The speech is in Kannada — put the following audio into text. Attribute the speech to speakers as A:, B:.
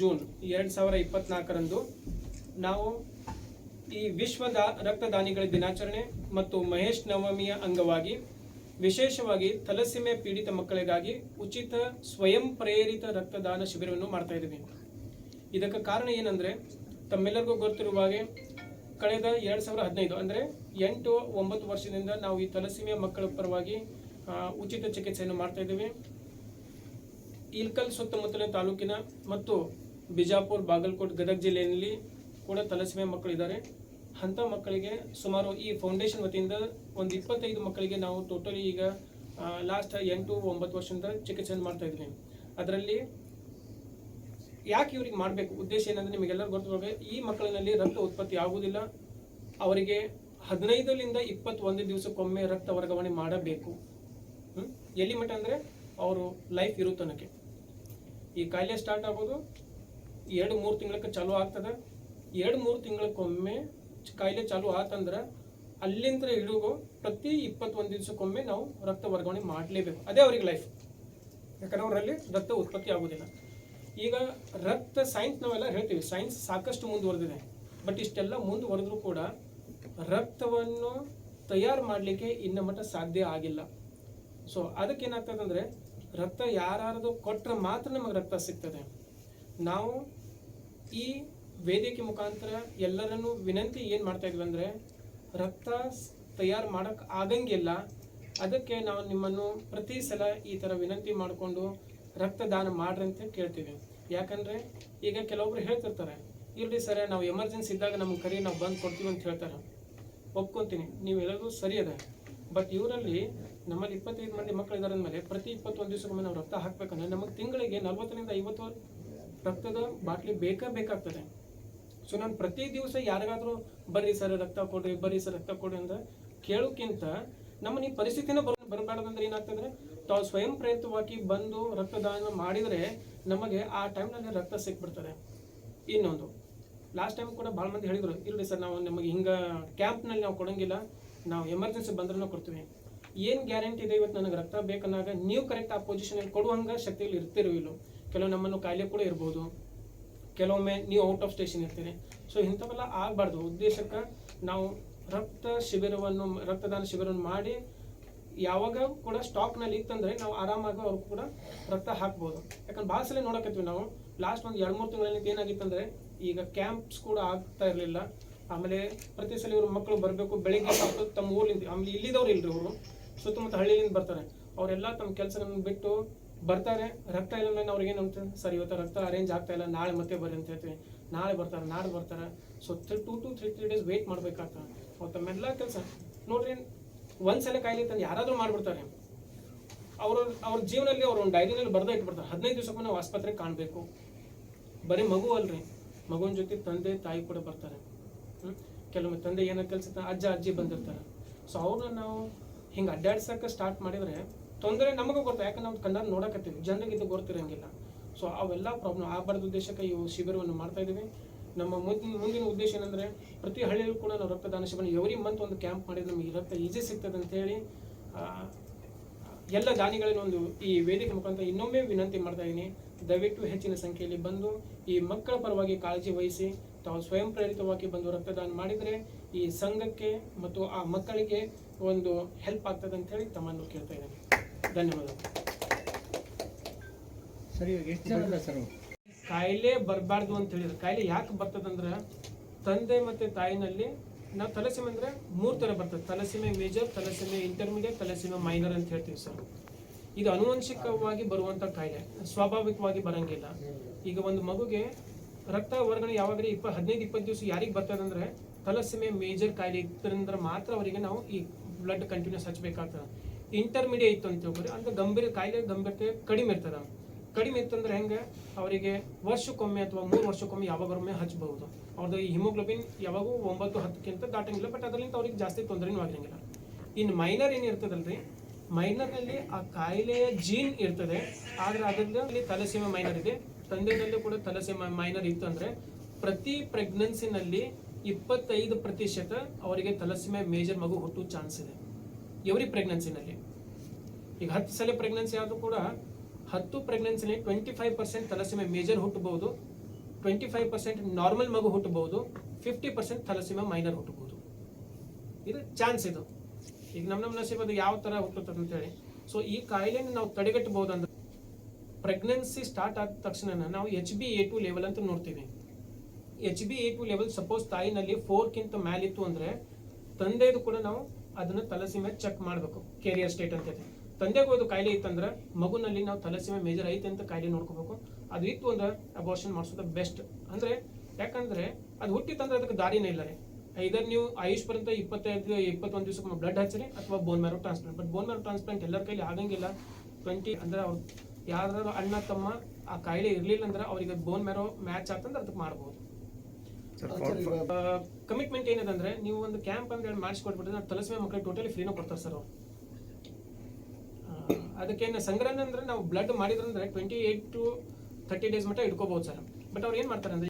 A: ಜೂನ್ ಎರಡು ಸಾವಿರ ಇಪ್ಪತ್ನಾಲ್ಕರಂದು ನಾವು ಈ ವಿಶ್ವದ ರಕ್ತದಾನಿಗಳ ದಿನಾಚರಣೆ ಮತ್ತು ಮಹೇಶ್ ನವಮಿಯ ಅಂಗವಾಗಿ ವಿಶೇಷವಾಗಿ ತಲಸೀಮೆ ಪೀಡಿತ ಮಕ್ಕಳಿಗಾಗಿ ಉಚಿತ ಸ್ವಯಂ ಪ್ರೇರಿತ ರಕ್ತದಾನ ಶಿಬಿರವನ್ನು ಮಾಡ್ತಾ ಇದ್ದೀವಿ. ಇದಕ್ಕೆ ಕಾರಣ ಏನಂದ್ರೆ ತಮ್ಮೆಲ್ಲರಿಗೂ ಗೊತ್ತಿರುವ ಹಾಗೆ ಕಳೆದ ಎರಡು ಸಾವಿರದ ಹದಿನೈದು ಅಂದರೆ ಎಂಟು ಒಂಬತ್ತು ವರ್ಷದಿಂದ ನಾವು ಈ ತಲಸೀಮೆ ಮಕ್ಕಳ ಪರವಾಗಿ ಉಚಿತ ಚಿಕಿತ್ಸೆಯನ್ನು ಮಾಡ್ತಾ ಇದ್ದೀವಿ. ಇಲ್ಕಲ್ ಸುತ್ತಮುತ್ತಲಿನ ತಾಲೂಕಿನ ಮತ್ತು ಬಿಜಾಪುರ್, ಬಾಗಲಕೋಟೆ, ಗದಗ ಜಿಲ್ಲೆಯಲ್ಲಿ ಕೂಡ ತಲಸಿಮೆ ಮಕ್ಕಳಿದ್ದಾರೆ. ಅಂಥ ಮಕ್ಕಳಿಗೆ ಸುಮಾರು ಈ ಫೌಂಡೇಶನ್ ವತಿಯಿಂದ ಒಂದು ಇಪ್ಪತ್ತೈದು ಮಕ್ಕಳಿಗೆ ನಾವು ಟೋಟಲಿ ಈಗ ಲಾಸ್ಟ್ ಎಂಟು ಒಂಬತ್ತು ವರ್ಷದಿಂದ ಚಿಕಿತ್ಸೆಯನ್ನು ಮಾಡ್ತಾ ಇದ್ದೀನಿ ಅದರಲ್ಲಿ ಯಾಕೆ ಇವ್ರಿಗೆ ಮಾಡಬೇಕು? ಉದ್ದೇಶ ಏನಂದ್ರೆ ನಿಮಗೆಲ್ಲರೂ ಗೊತ್ತಿರುವಾಗ ಈ ಮಕ್ಕಳಿನಲ್ಲಿ ರಕ್ತ ಉತ್ಪತ್ತಿ ಆಗುವುದಿಲ್ಲ. ಅವರಿಗೆ ಹದಿನೈದರಿಂದ ಇಪ್ಪತ್ತೊಂದು ದಿವಸಕ್ಕೊಮ್ಮೆ ರಕ್ತ ವರ್ಗಾವಣೆ ಮಾಡಬೇಕು? ಎಲ್ಲಿ ಮಟ್ಟ ಅಂದ್ರೆ ಅವರು ಲೈಫ್ ಇರೋ ತನಕ. ಈ ಕಾಯಿಲೆ ಸ್ಟಾರ್ಟ್ ಆಗೋದು ಎರಡು ಮೂರು ತಿಂಗಳಕ್ಕೆ ಚಾಲು ಆಗ್ತದೆ. ಎರಡು ಮೂರು ತಿಂಗಳಕ್ಕೊಮ್ಮೆ ಕಾಯಿಲೆ ಚಾಲು ಆತಂದ್ರೆ ಅಲ್ಲಿಂದ ಹಿಡಿದು ಪ್ರತಿ ಇಪ್ಪತ್ತೊಂದು ದಿವಸಕ್ಕೊಮ್ಮೆ ನಾವು ರಕ್ತ ವರ್ಗಾವಣೆ ಮಾಡಲೇಬೇಕು. ಅದೇ ಅವ್ರಿಗೆ ಲೈಫ್ ಯಾಕಂದ್ರೆ ಅವರಲ್ಲಿ ರಕ್ತ ಉತ್ಪತ್ತಿ ಆಗೋದಿಲ್ಲ. ಈಗ ರಕ್ತ ಸೈನ್ಸ್ ನಾವೆಲ್ಲ ಹೇಳ್ತೀವಿ. ಸೈನ್ಸ್ ಸಾಕಷ್ಟು ಮುಂದುವರೆದಿದೆ. ಬಟ್ ಇಷ್ಟೆಲ್ಲ ಮುಂದುವರೆದ್ರೂ ಕೂಡ ರಕ್ತವನ್ನು ತಯಾರು ಮಾಡಲಿಕ್ಕೆ ಇನ್ನ ಮಟ್ಟ ಸಾಧ್ಯ ಆಗಿಲ್ಲ. ಸೊ ಅದಕ್ಕೆ ಏನಾಗ್ತದೆ ಅಂದ್ರೆ ರಕ್ತ ಯಾರಾರದು ಕೊಟ್ಟರೆ ಮಾತ್ರ ನಮಗೆ ರಕ್ತ ಸಿಗ್ತದೆ. ನಾವು ಈ ವೇದಿಕೆ ಮುಖಾಂತರ ಎಲ್ಲರನ್ನು ವಿನಂತಿ ಏನು ಮಾಡ್ತಾ ಇದ್ವಿ ಅಂದರೆ ರಕ್ತ ತಯಾರು ಮಾಡೋಕ್ಕೆ ಆಗಂಗಿಲ್ಲ. ಅದಕ್ಕೆ ನಾವು ನಿಮ್ಮನ್ನು ಪ್ರತಿ ಸಲ ಈ ಥರ ವಿನಂತಿ ಮಾಡಿಕೊಂಡು ರಕ್ತದಾನ ಮಾಡ್ರಿ ಅಂತ ಕೇಳ್ತೀವಿ. ಯಾಕಂದರೆ ಈಗ ಕೆಲವೊಬ್ರು ಹೇಳ್ತಿರ್ತಾರೆ ಇಲ್ಲಿ ಸರ್, ನಾವು ಎಮರ್ಜೆನ್ಸಿ ಇದ್ದಾಗ ನಮ್ಗೆ ಕರಿ, ನಾವು ಬಂದು ಕೊಡ್ತೀವಿ ಅಂತ ಹೇಳ್ತಾರೆ. ಒಪ್ಕೊತೀನಿ ನೀವು ಹೇಳೋದು ಸರಿ ಅದ. ಬಟ್ ಇವರಲ್ಲಿ ನಮ್ಮಲ್ಲಿ ಇಪ್ಪತ್ತೈದು ಮಂದಿ ಮಕ್ಕಳು ಇದಾರೆ ಅಂದಮೇಲೆ ಪ್ರತಿ ಇಪ್ಪತ್ತೊಂದು ದಿವಸಕ್ಕೊಮ್ಮೆ ನಾವು ರಕ್ತ ಹಾಕ್ಬೇಕಂದ್ರೆ ನಮಗೆ ತಿಂಗಳಿಗೆ ನಲ್ವತ್ತರಿಂದ ಐವತ್ತು ರಕ್ತದ ಬಾಟ್ಲಿ ಬೇಕಾ ಬೇಕಾಗ್ತದೆ. ಸೊ ನಾನು ಪ್ರತಿ ದಿವಸ ಯಾರಿಗಾದರೂ ಬರ್ರಿ ಸರ್, ರಕ್ತ ಕೊಡ್ರಿ, ಬರ್ರಿ ಸರ್, ರಕ್ತ ಕೊಡ್ರಿ ಅಂತ ಕೇಳೋಕ್ಕಿಂತ ನಮ್ಮ ಈ ಪರಿಸ್ಥಿತಿನ ಬರ ಬರಬಾರ್ದಂದ್ರೆ ಏನಾಗ್ತದ್ರೆ ತಾವು ಸ್ವಯಂ ಪ್ರೇರಿತವಾಗಿ ಬಂದು ರಕ್ತದಾನ ಮಾಡಿದರೆ ನಮಗೆ ಆ ಟೈಮ್ನಲ್ಲಿ ರಕ್ತ ಸಿಕ್ಬಿಡ್ತದೆ. ಇನ್ನೊಂದು ಲಾಸ್ಟ್ ಟೈಮ್ ಕೂಡ ಭಾಳ ಮಂದಿ ಹೇಳಿದ್ರು ಇರಲಿ ಸರ್, ನಾವು ನಮಗೆ ಹಿಂಗೆ ಕ್ಯಾಂಪ್ನಲ್ಲಿ ನಾವು ಕೊಡಂಗಿಲ್ಲ, ನಾವು ಎಮರ್ಜೆನ್ಸಿ ಬಂದ್ರೂ ಕೊಡ್ತೀವಿ. ಏನು ಗ್ಯಾರಂಟಿ ಇದೆ ಇವತ್ತು ನನಗೆ ರಕ್ತ ಬೇಕನ್ನಾಗ ನೀವು ಕರೆಕ್ಟ್ ಆ ಪೊಸಿಷನಲ್ಲಿ ಕೊಡುವಂಗೆ ಶಕ್ತಿಯಲ್ಲಿ ಇರ್ತಿರೋ ಇಲ್ಲೋ? ಕೆಲವು ನಮ್ಮನ್ನು ಕಾಯಿಲೆ ಕೂಡ ಇರ್ಬೋದು. ಕೆಲವೊಮ್ಮೆ ನೀವು ಔಟ್ ಆಫ್ ಸ್ಟೇಷನ್ ಇರ್ತೀರಿ. ಸೊ ಇಂಥವೆಲ್ಲ ಆಗಬಾರ್ದು. ಉದ್ದೇಶಕ್ಕೆ ನಾವು ರಕ್ತ ಶಿಬಿರವನ್ನು, ರಕ್ತದಾನ ಶಿಬಿರವನ್ನು ಮಾಡಿ ಯಾವಾಗ ಕೂಡ ಸ್ಟಾಕ್ನಲ್ಲಿ ಇತ್ತಂದರೆ ನಾವು ಆರಾಮಾಗಿ ಅವ್ರು ಕೂಡ ರಕ್ತ ಹಾಕ್ಬೋದು. ಯಾಕಂದ್ರೆ ಭಾಳ ಸಲ ನೋಡಕತ್ತೀವಿ ನಾವು. ಲಾಸ್ಟ್ ಒಂದು ಎರಡು, ಮೂರು ತಿಂಗಳಲ್ಲಿ ಏನಾಗಿತ್ತಂದರೆ ಈಗ ಕ್ಯಾಂಪ್ಸ್ ಕೂಡ ಆಗ್ತಾ ಇರಲಿಲ್ಲ. ಆಮೇಲೆ ಪ್ರತಿ ಸಲ ಇವ್ರ ಮಕ್ಕಳು ಬರಬೇಕು, ಬೆಳಿಗ್ಗೆ ತಮ್ಮ ಊರಿಂದ ಆಮೇಲೆ ಇಲ್ಲಿದವ್ರು ಇಲ್ರಿ ಅವರು ಸುತ್ತಮುತ್ತ ಹಳ್ಳಿಯಿಂದ ಬರ್ತಾರೆ. ಅವರೆಲ್ಲ ತಮ್ಮ ಕೆಲಸಗಳನ್ನು ಬಿಟ್ಟು ಬರ್ತಾರೆ. ರಕ್ತ ಇಲ್ಲ ಅಂದ್ರೆ ಅವ್ರಿಗೆ ಏನು ಸರ್, ಇವತ್ತು ರಕ್ತ ಅರೇಂಜ್ ಆಗ್ತಾ ಇಲ್ಲ. ನಾಳೆ ಮತ್ತೆ ಬರ್ರಿ ಅಂತ ಹೇಳ್ತೀವಿ. ನಾಳೆ ಬರ್ತಾರೆ ನಾಳೆ ಬರ್ತಾರೆ. So two to three three days wait ಮಾಡ್ಬೇಕಾಗ್ತದೆ. ಅವ್ರು ತಮ್ಮೆಲ್ಲ ಕೆಲಸ. ನೋಡ್ರಿ ಒಂದ್ಸಲ ಕಾಯಿಲೆ ತಂದು ಯಾರಾದರೂ ಮಾಡ್ಬಿಡ್ತಾರೆ. ಅವ್ರ ಅವ್ರ ಜೀವನದಲ್ಲಿ ಅವ್ರ ಒಂದು ಡೈರಿನಲ್ಲಿ ಬರ್ದ ಇಟ್ಬಿಡ್ತಾರೆ. ಹದಿನೈದು ದಿವಸಕ್ಕೂ ನಾವು ಆಸ್ಪತ್ರೆಗೆ ಕಾಣಬೇಕು. ಬರೀ ಮಗು ಅಲ್ರಿ. ಮಗುವಿನ ಜೊತೆ ತಂದೆ, ತಾಯಿ ಕೂಡ ಬರ್ತಾರೆ. ಕೆಲವೊಮ್ಮೆ ತಂದೆ ಏನೋ ಕೆಲಸ ಅಜ್ಜ, ಅಜ್ಜಿ ಬಂದಿರ್ತಾರೆ. ಸೊ ಅವ್ರನ್ನ ನಾವು ಹಿಂಗೆ ಅಡ್ಡಾಡ್ಸಕ್ಕೆ ಸ್ಟಾರ್ಟ್ ಮಾಡಿದ್ರೆ ತೊಂದರೆ ನಮಗೂ ಗೊತ್ತು ಯಾಕಂದ್ರೆ ನಾವು ಕನ್ನಡ ನೋಡಕತ್ತೀವಿ ಜನರಿಗೆ ಇದು ಗೊತ್ತಿರಂಗಿಲ್ಲ. ಸೊ ಅವೆಲ್ಲ ಪ್ರಾಬ್ಲಮ್ ಆಗಬಾರ್ದು ಉದ್ದೇಶಕ್ಕೆ ಇವು ಶಿಬಿರವನ್ನು ಮಾಡ್ತಾ ಇದ್ದೀವಿ. ನಮ್ಮ ಮುಂದಿನ ಮುಂದಿನ ಉದ್ದೇಶ ಏನಂದ್ರೆ ಪ್ರತಿ ಹಳ್ಳಿಯಲ್ಲೂ ಕೂಡ ನಾವು ರಕ್ತದಾನ ಶಿಬಿರ ಎವ್ರಿ ಮಂತ್ ಒಂದು ಕ್ಯಾಂಪ್ ಮಾಡಿದ್ರೆ ನಮಗೆ ರಕ್ತ ಈಜಿ ಸಿಗ್ತದೆ ಅಂತ ಹೇಳಿ ಆ, ಎಲ್ಲ ದಾನಿಗಳನ್ನು ಒಂದು ಈ ವೇದಿಕೆ ಮುಖಾಂತರ ಇನ್ನೊಮ್ಮೆ ವಿನಂತಿ ಮಾಡ್ತಾ ಇದ್ದೀನಿ. ದಯವಿಟ್ಟು ಹೆಚ್ಚಿನ ಸಂಖ್ಯೆಯಲ್ಲಿ ಬಂದು ಈ ಮಕ್ಕಳ ಪರವಾಗಿ ಕಾಳಜಿ ವಹಿಸಿ ತಾವು ಸ್ವಯಂ ಪ್ರೇರಿತವಾಗಿ ಬಂದು ರಕ್ತದಾನ ಮಾಡಿದರೆ ಈ ಸಂಘಕ್ಕೆ ಮತ್ತು ಆ ಮಕ್ಕಳಿಗೆ ಒಂದು ಹೆಲ್ಪ್ ಆಗ್ತದೆ ಅಂತ ಹೇಳಿ ತಮ್ಮನ್ನು ಕೇಳ್ತಾ ಇದ್ದೇನೆ. ಧನ್ಯವಾದಗಳು.
B: ಸರಿ ಎಷ್ಟು ಜನ ಇದ್ದಾರೆ ಸರ್
A: ಕಾಯಿಲೆ ಬರಬಾರ್ದು ಅಂತ ಹೇಳಿದ್ರೆ. ಕಾಯಿಲೆ ಯಾಕೆ ಬರ್ತದಂದ್ರೆ ತಂದೆ ಮತ್ತೆ ತಾಯಿನಲ್ಲಿ ನಾವು ತಲಸೀಮೆ ಅಂದರೆ ಮೂರು ಥರ ಬರ್ತದೆ. Thalassaemia major thalassaemia intermediate thalassaemia minor ಅಂತ ಹೇಳ್ತೀವಿ ಸರ್. ಇದು ಅನುವಂಶಿಕವಾಗಿ ಬರುವಂಥ ಕಾಯಿಲೆ. ಸ್ವಾಭಾವಿಕವಾಗಿ ಬರಂಗಿಲ್ಲ. ಈಗ ಒಂದು ಮಗುಗೆ ರಕ್ತ ವರ್ಗಾವಣೆ ಯಾವಾಗಲೇ ಇಪ್ಪ ಹದಿನೈದು, ಇಪ್ಪತ್ತು ದಿವಸ ಯಾರಿಗೆ ಬರ್ತದೆ ಅಂದ್ರೆ ತಲಸಿಮೆ ಮೇಜರ್ ಕಾಯಿಲೆ ಇತ್ತಂದ್ರೆ ಮಾತ್ರ ಅವರಿಗೆ ನಾವು ಈ ಬ್ಲಡ್ ಕಂಟಿನ್ಯೂಸ್ ಹಚ್ಚಬೇಕಾಗ್ತದೆ. ಇಂಟರ್ಮೀಡಿಯೇಟ್ ಇತ್ತು ಅಂತ ತಿಳ್ಕೊರಿ ಅಂದ್ರೆ ಗಂಭೀರ ಕಾಯಿಲೆ ಗಂಭೀರತೆ ಕಡಿಮೆ ಇರ್ತದೆ. ಕಡಿಮೆ ಇತ್ತಂದ್ರೆ ಹೆಂಗೆ? ಅವರಿಗೆ ವರ್ಷಕ್ಕೊಮ್ಮೆ ಅಥವಾ ಮೂರು ವರ್ಷಕ್ಕೊಮ್ಮೆ ಯಾವಾಗೊಮ್ಮೆ ಹಚ್ಚಬಹುದು. ಅವ್ರದ್ದು ಹಿಮೋಗ್ಲೋಬಿನ್ ಯಾವಾಗೂ ಒಂಬತ್ತು, ಹತ್ತಕ್ಕಿಂತ ದಾಟಂಗಿಲ್ಲ ಬಟ್ ಅದರಿಂದ ಅವ್ರಿಗೆ ಜಾಸ್ತಿ ತೊಂದರೆನೂ ಆಗಿರಂಗಿಲ್ಲ ಇನ್ನು ಮೈನರ್ ಏನು ಇರ್ತದಲ್ರಿ? ಮೈನರ್ನಲ್ಲಿ ಆ ಕಾಯಿಲೆಯ ಜೀನ್ ಇರ್ತದೆ, ಆದರೆ ಅದರಲ್ಲಿ ತಲಸೀಮೆ ಮೈನರ್ ಇದೆ. ತಂದೆನಲ್ಲಿ ಕೂಡ ತಲಸೀಮೆ ಮೈನರ್ ಇತ್ತು ಅಂದ್ರೆ ಪ್ರತಿ ಪ್ರೆಗ್ನೆನ್ಸಿನಲ್ಲಿ ಇಪ್ಪತ್ತೈದು ಪ್ರತಿಶತ ಅವರಿಗೆ ತಲಸೀಮೆ ಮೇಜರ್ ಮಗು ಹುಟ್ಟುವ ಚಾನ್ಸ್ ಇದೆ. ಎವ್ರಿ ಪ್ರೆಗ್ನೆನ್ಸಿನಲ್ಲಿ ಈಗ ಹತ್ತು ಸಲ ಪ್ರೆಗ್ನೆನ್ಸಿ ಆದ್ರೂ ಕೂಡ ಹತ್ತು ಪ್ರೆಗ್ನೆನ್ಸಿನಲ್ಲಿ twenty five percent thalassemia major ಹುಟ್ಟಬಹುದು twenty five percent normal ಮಗು ಹುಟ್ಟಬಹುದು ಫಿಫ್ಟಿ ಪರ್ಸೆಂಟ್ ತಲಸೀಮೆ ಮೈನರ್ ಹುಟ್ಟಬಹುದು. ಇದು ಚಾನ್ಸ್ ಇದು. ಈಗ ನಮ್ಮ ನಮ್ಮ ನಸೀಬ್ ಅದು ಯಾವ ಥರ ಹುಟ್ಟುತ್ತದೆ ಅಂತೇಳಿ. ಸೊ ಈ ಕಾಯಿಲೆನ ನಾವು ತಡೆಗಟ್ಟಬಹುದು ಅಂದ್ರೆ ಪ್ರೆಗ್ನೆನ್ಸಿ ಸ್ಟಾರ್ಟ್ ಆದ ತಕ್ಷಣ ನಾವು H B A two level ಅಂತ ನೋಡ್ತೀವಿ. H B A two level suppose ತಾಯಿನಲ್ಲಿ ಫೋರ್ಕ್ಕಿಂತ ಮ್ಯಾಲಿತ್ತು ಅಂದ್ರೆ ತಂದೆದು ಕೂಡ ನಾವು ಅದನ್ನ ತಲಸೀಮೆ ಚೆಕ್ ಮಾಡಬೇಕು ಕೆರಿಯರ್ ಸ್ಟೇಟ್ ಅಂತ ತಂದೆಗೂ ಅದು ಕಾಯಿಲೆ ಇತ್ತಂದ್ರೆ ಮಗುನಲ್ಲಿ ನಾವು ತಲಸೀಮೆ ಮೇಜರ್ ಐತೆ ಅಂತ ಕಾಯಿಲೆ ನೋಡ್ಕೋಬೇಕು. ಅದು ಇತ್ತು ಅಂದ್ರೆ ಅಬೋರ್ಷನ್ ಮಾಡಿಸೋದು ಬೆಸ್ಟ್ ಅಂದ್ರೆ ಯಾಕಂದ್ರೆ ಅದು ಹುಟ್ಟಿತ್ತಂದ್ರೆ ಅದಕ್ಕೆ ದಾರಿನೇ ಇಲ್ಲ ರೀ. ಐದರ್ ನೀವು ಆಯುಷ್ ಪರ್ಯಂತ ಇಪ್ಪತ್ತೈದು ಇಪ್ಪತ್ತೊಂದು ದಿವಸಕ್ಕೆ ಬ್ಲಡ್ ಹಚ್ಚಿರಿ ಅಥವಾ bone marrow transplant but bone marrow transplant ಎಲ್ಲರ ಕೈಲಿ ಆಗಂಗಿಲ್ಲ. ಟ್ವೆಂಟಿ ಅಂದ್ರೆ ಅವ್ರು ಯಾರು ಅಣ್ಣ ತಮ್ಮ ಆ ಕಾಯಿಲೆ ಇರಲಿಲ್ಲ ಅಂದ್ರೆ ಅವ್ರಿಗೆ ಬೋನ್ ಮ್ಯಾರೋ ಮ್ಯಾಚ್ ಆಗ್ತಂದ್ರೆ ಅದಕ್ಕೆ ಮಾಡ್ಬೋದು. ಕಮಿಟ್ಮೆಂಟ್ ಏನಿದೆ ಅಂದ್ರೆ ನೀವು ಒಂದು ಕ್ಯಾಂಪ್ ಅಂತ ಹೇಳಿ ಮಾಡಿಸ್ಕೊಟ್ಬಿಟ್ರೆ ನಾವು ತಲಸ್ಮೆ ಮಕ್ಕಳಿಗೆ ಟೋಟಲಿ ಫ್ರೀನೂ ಕೊಡ್ತಾರೆ ಸರ್ ಅದಕ್ಕೆ ಅದಕ್ಕೇನು ಸಂಗ್ರಹಣೆ ಅಂದ್ರೆ ನಾವು blood ಮಾಡಿದ್ರಂದ್ರೆ twenty eight to thirty days ಮಟ್ಟ ಇಟ್ಕೋಬಹುದು ಸರ್ ಬಟ್ ಅವ್ರು ಏನು ಮಾಡ್ತಾರೆ ಅಂದ್ರೆ